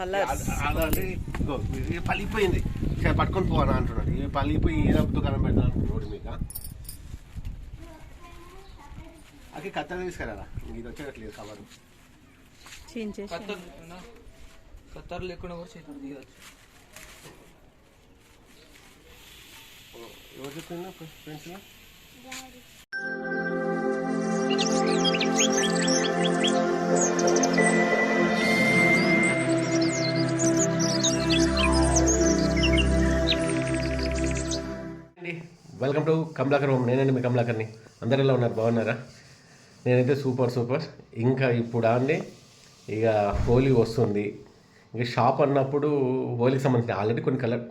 Colours. సరే పట్టుకొని పోవాలా అంటున్నాడు. ఇది పలిపోయి ఏ దుకాణం పెడతాను రోడ్డు మీద. అది కత్త తీసుకురారా? ఇది వచ్చేటట్లేదు కవర్. కత్తర్ లేకుండా కూడా చేతులు తీయచ్చు. ఎవరు చెప్తున్నా friends welcome to Kamalakar home నేనండి మీ కమలాకర్ని అందరు ఎలా ఉన్నారు? బాగున్నారా? నేనైతే సూపర్ సూపర్. ఇంకా ఇప్పుడు అండి ఇక హోలీ వస్తుంది. ఇంకా షాప్ అన్నప్పుడు హోలీకి సంబంధించి ఆల్రెడీ కొన్ని colour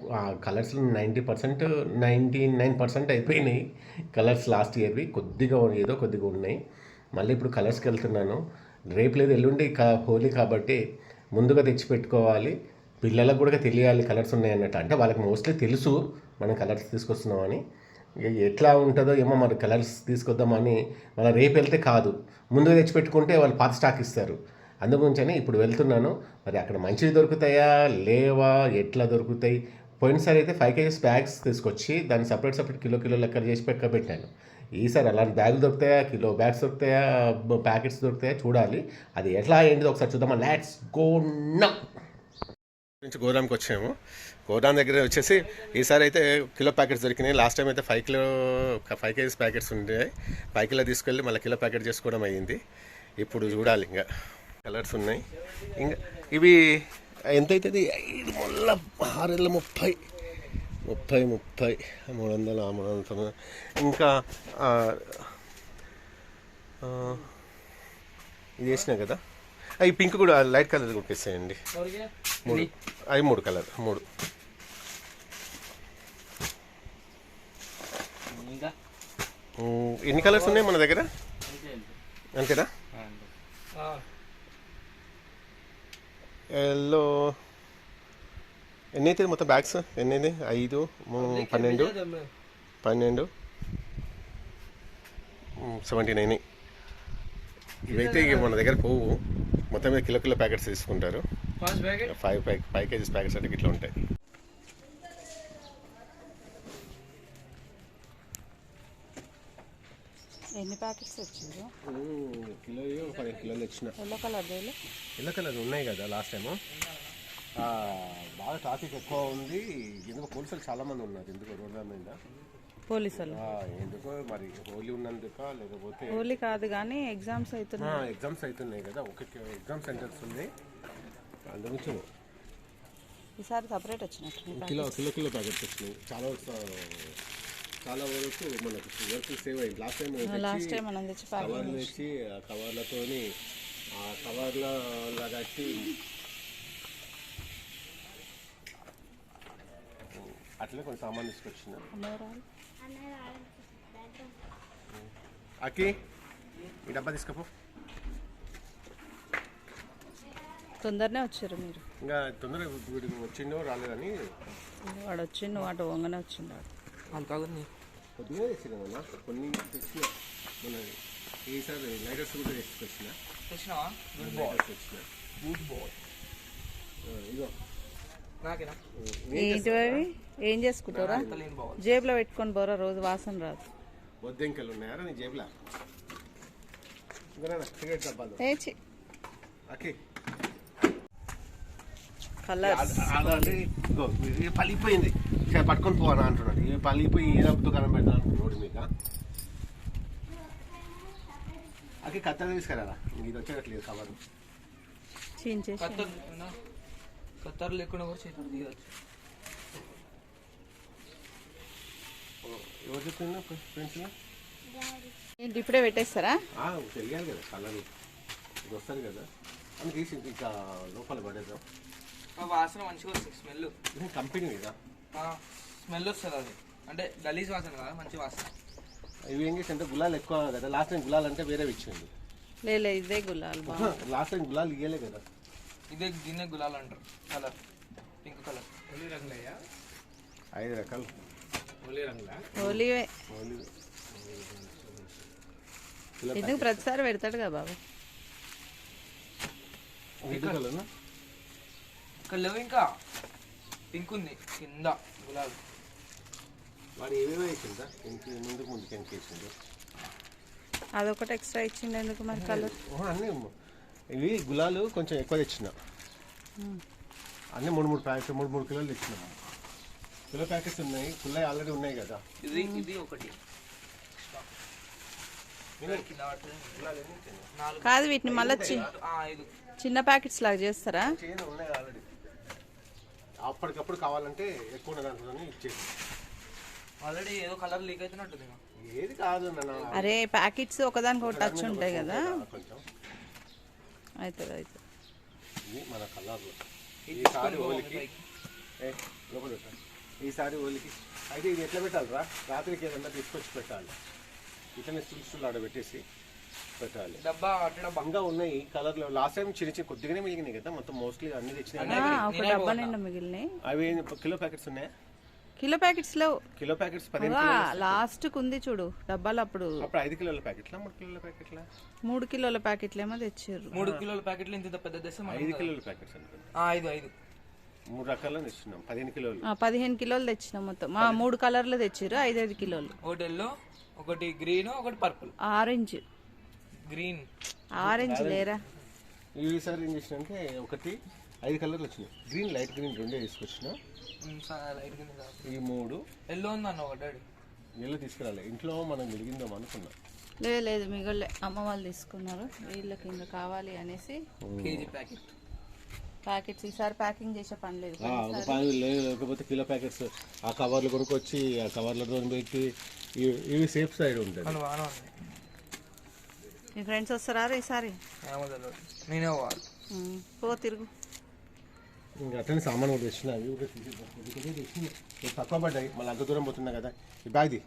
colours ninety percent ninety nine percent అయిపోయినాయి. కలర్స్ లాస్ట్ ఇయర్వి కొద్దిగా ఏదో కొద్దిగా ఉన్నాయి. మళ్ళీ ఇప్పుడు కలర్స్కి వెళ్తున్నాను. రేపు లేదు ఎల్లుండి క హోలీ కాబట్టి ముందుగా తెచ్చి పెట్టుకోవాలి పిల్లలకు కూడా తెలియాలి కలర్స్ ఉన్నాయి అన్నట్టు అంటే వాళ్ళకి మోస్ట్లీ తెలుసు మనం కలర్స్ తీసుకొస్తున్నామని. ఎట్లా ఉంటుందో ఏమో మరి కలర్స్ తీసుకొద్దామని మళ్ళీ రేపు వెళ్తే కాదు. ముందుగా తెచ్చి పెట్టుకుంటే వాళ్ళు పాత స్టాక్ ఇస్తారు. అందుగురించని ఇప్పుడు వెళ్తున్నాను. మరి అక్కడ మంచివి దొరుకుతాయా? లేవా? ఎట్లా దొరుకుతాయి? పోయినసారి అయితే ఫైవ్ కేజీస్ బ్యాగ్స్ తీసుకొచ్చి దాన్ని సపరేట్ సపరేట్ కిలో కిలో లెక్క చేసి పెట్టుక పెట్టాను ఈసారి అలాంటి బ్యాగులు దొరుకుతాయా? కిలో బ్యాగ్స్ దొరుకుతాయా? ప్యాకెట్స్ దొరుకుతాయా? చూడాలి. అది ఎట్లా ఏంటిదో ఒకసారి చూద్దామా. లెట్స్ గో నౌ నుంచి గోదాంకి వచ్చాము. గోదాం దగ్గర వచ్చేసి ఈసారి అయితే కిలో ప్యాకెట్స్ దొరికినాయి. లాస్ట్ టైం అయితే five kilo five KGs packets ఉండే. ఫైవ్ కిలో తీసుకెళ్ళి మళ్ళీ కిలో ప్యాకెట్ చేసుకోవడం అయ్యింది. ఇప్పుడు చూడాలి ఇంకా. కలర్స్ ఉన్నాయి. ఇంకా ఇవి ఎంత అవుతుంది ఐదు వందల ఆరు వందల ముప్పై. ముప్పై ముప్పై మూడు వందల మూడు వందల. తొమ్మిది ఇంకా ఇది వేసినా కదా? అవి పింక్ కూడా లైట్ కలర్ కుట్టిస్తాయండి ఎవరికి? మూడు. అవి మూడు కలర్ మూడు. ఎన్ని కలర్స్ ఉన్నాయి మన దగ్గర? అంతేనా? ఎల్లో ఎన్ని అవుతుంది మొత్తం బ్యాగ్స్? ఎన్ని అయింది ఐదు పన్నెండు. పన్నెండు. సెవెంటీ నైన్ ఇవైతే ఇక మన దగ్గర పోవు. మొత్తం మీద కిలో కిలో ప్యాకెట్స్ తీసుకుంటారు. Five five five KGs packets అంటే ఇట్లా ఉంటాయి. ఎన్ని ప్యాకెట్స్ వచ్చింది కిలో పదిహేను కిలోలు వచ్చిన ఎల్లో కలర్ ఎల్లో కలర్ ఉన్నాయి కదా లాస్ట్ టైము. బాగా ట్రాఫిక్ ఎక్కువ ఉంది. ఎందుకు పోలీసులు చాలా మంది ఉన్నారు ఎందుకు రోడ్ల మీద. పోలీసులు. ఆ, ఎందుకో మరి హోలీ ఉన్నందుక లేకపోతే హోలీ కాదు కానీ ఎగ్జామ్స్ అవుతున్నాయి ఎగ్జామ్స్ అవుతున్నాయి కదా ఒక ఎగ్జామ్ సెంటర్స్ ఉన్నాయి అందుగురించి ఈసారి సపరేట్ వచ్చినట్టు కిలో కిలో కిలో ప్యాకెట్స్ వచ్చినాయి. చాలా చాలా వరకు మనకు వర్క్ సేవ్ అయింది. లాస్ట్ టైం లాస్ట్ టైం మనం తెచ్చి కవర్లు తెచ్చి ఆ కవర్లతోని ఆ కవర్ల కట్టి అట్లే కొన్ని సామాన్ తీసుకొచ్చిన. అకి ఈ డబ్బా తీసుకపో తొందరనే వచ్చారు మీరు. ఇంకా తొందరగా వీడు వచ్చిండో రాలేదని. వాడు వచ్చిండు వాడు వంగనే వచ్చిండు వాడు. అంత కొద్దిగా తెచ్చినా కొన్ని తెచ్చిన మన ఈసారి లైటర్స్ కూడా తీసుకొచ్చిన తెచ్చినావా? గుడ్ బాయ్ తెచ్చిన గుడ్ బాయ్ ఇదిగో. ఏంటి అవి ఏం చేసుకుంటారా జేబులో పెట్టుకొని పోరా రోజు వాసన రాదు. బొద్దెంకలు ఉన్నాయారా నీ జేబులా? పలిపోయింది పట్టుకొని పోవాలా అంటున్నాడు. ఇది పలిపోయి ఏ దుకాణం పెడతాను రోడ్డు మీద. అకి కత్త తీసుకురారా? ఇది వచ్చేటట్లేదు కవర్ కత్తర్ లేకుండా కూడా చేతులు తీయచ్చు ఎవరు చెప్తున్నా ఫ్రెండ్స్ ఏంటి ఇప్పుడే పెట్టేస్తారా? తెలియాలి కదా కళ్ళని. ఇది వస్తుంది కదా. అని తీసి ఇంకా లోపల పడేద్దాం. ఆ వాసన మంచిగా వస్తుంది స్మెల్. ఇది కంపెనీ కదా. స్మెల్ వస్తుంది అది. అంటే గలీజ్ వాసన కదా మంచి వాసన. ఇవి ఏం చేసి అంటే గులాలు ఎక్కువ కదా లాస్ట్ టైం గులాలు అంటే వేరే ఇచ్చింది లేలే ఇదే గులాల్ బా లాస్ట్ టైం గులాలు ఇయ్యలే కదా. ఇదే దీన్నే గులాల్ అంటారు. కలర్ పింక్ కలర్ ఐదు రకాలు. హోలీవే ఓన్లీ ఎందుకు ప్రతిసారి పెడతాడు కదా బాబు? ఇక్కడ లేవు ఇంకా. పింక్ ఉంది. కింద గులాబీ వాడు ఏమేమి వేసిందా ఇంక ముందుకు ముందుకు ఎంత అదొకటి ఎక్స్ట్రా ఇచ్చిండు ఎందుకు మరి కలర్ ఓహో, అన్నీ ఇవి గులాలు కొంచెం ఎక్కువ తెచ్చిన. అన్నీ మూడు మూడు ప్యాకెట్ మూడు మూడు కిలోలు తెచ్చినాం. కిలో ప్యాకెట్స్ ఉన్నాయి. పుల్లయి ఆల్రెడీ ఉన్నాయి కదా. ఇది ఇది ఒకటి. కింద పడుతుంది. నాలుగు. కాదు వీటిని మళ్ళీ చిన్న ప్యాకెట్స్ లాగా చేస్తారా? చేయను ఉన్నాయి ఆల్రెడీ. అప్పటికప్పుడు కావాలంటే ఎక్కువ ఉన్న దాంట్లో ఇచ్చేసి ఆల్రెడీ ఏదో కలర్ లీక్ అవుతున్నట్టుంది ఇంకా. ఏది కాదు నాన్న. అరే ప్యాకెట్స్ ఒకదానికి ఒకటి టచ్ ఉంటాయి కదా కొంచెం. అవుతుంది అవుతుంది. ఇది మన కలర్లో ఈసారి లోపల. ఈసారి హోలీకి అయితే ఇది ఎట్లా పెట్టాలి రా? రాత్రికి ఏదన్నా తీసుకొచ్చి పెట్టాలి. ఇట్లనే సులుసులు ఆడ పెట్టేసి పెట్టాలి. డబ్బా డబ్బా. బంగా ఉన్నాయి కలర్లో. లాస్ట్ టైం చిన్న చిన్న కొద్దిగానే మిగిలినాయి కదా మొత్తం మోస్ట్లీ అన్ని తెచ్చినాయి. అవి కిలో ప్యాకెట్స్ ఉన్నాయా? కిలో ప్యాకెట్స్ లేవు కిలో ప్యాకెట్స్ లాస్ట్ ఉంది చూడు డబ్బాలు అప్పుడు అప్పుడు ఐదు కిలోల ప్యాకెట్లా మూడు కిలోల ప్యాకెట్లా? మూడు కిలోల ప్యాకెట్లు ఏమో తెచ్చారు మూడు కిలోల ప్యాకెట్లు ఇంత పెద్ద మనం ఐదు కిలోల ప్యాకెట్స్ ఐదు ఐదు. మూడు రకాలను ఇస్తున్నాం పదిహేను కిలోలు. ఆ, పదిహేను కిలోలు తెచ్చినాం మొత్తం. ఆ, మూడు కలర్లు తెచ్చిర్రు ఐదు ఐదు కిలోలు. ఒకటి ఎల్లో ఒకటి గ్రీన్ ఒకటి పర్పుల్. ఆరెంజ్. గ్రీన్. ఆరెంజ్ లేరా? ఈసారి ఏం చేసిన అంటే ఒకటి ఐదు కలర్లు వచ్చినాయి. గ్రీన్ లైట్ గ్రీన్ రెండే తీసుకొచ్చిన. ఈ మూడు. ఎల్లో ఉంది అన్న ఒకటి డాడీ. నీళ్ళు తీసుకురాలి. ఇంట్లో మనం మిలిగిందాం అనుకున్నాం. లేదు లేదు మిగలే. అమ్మ వాళ్ళు తీసుకున్నారు. వీళ్ళకి ఇంకా కావాలి అనేసి. KG packet. ప్యాకెట్స్ ఈసారి ప్యాకింగ్ చేసే పని లేదు. లేకపోతే కిలో ప్యాకెట్స్ ఆ కవర్లు కొనుక్కొచ్చి ఆ కవర్లతో పెట్టి ఇవి- ఇవి సేఫ్ సైడ్ ఉంటుంది. అని బాగానే ఉంది. మీ ఫ్రెండ్స్ వస్తారా ఈసారి? నేనే పో తిరుగు. ఇంకా అట్లనే సామాన్ కూడా తెచ్చిన అవి కూడా తీసి కొద్ది తక్కువ పడ్డాయి మళ్ళీ అంత దూరం పోతున్నా కదా ఈ బ్యాగ్ది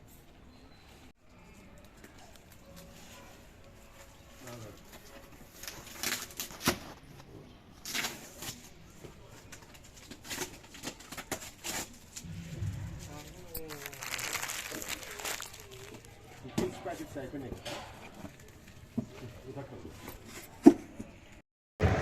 అయిపోయినాయి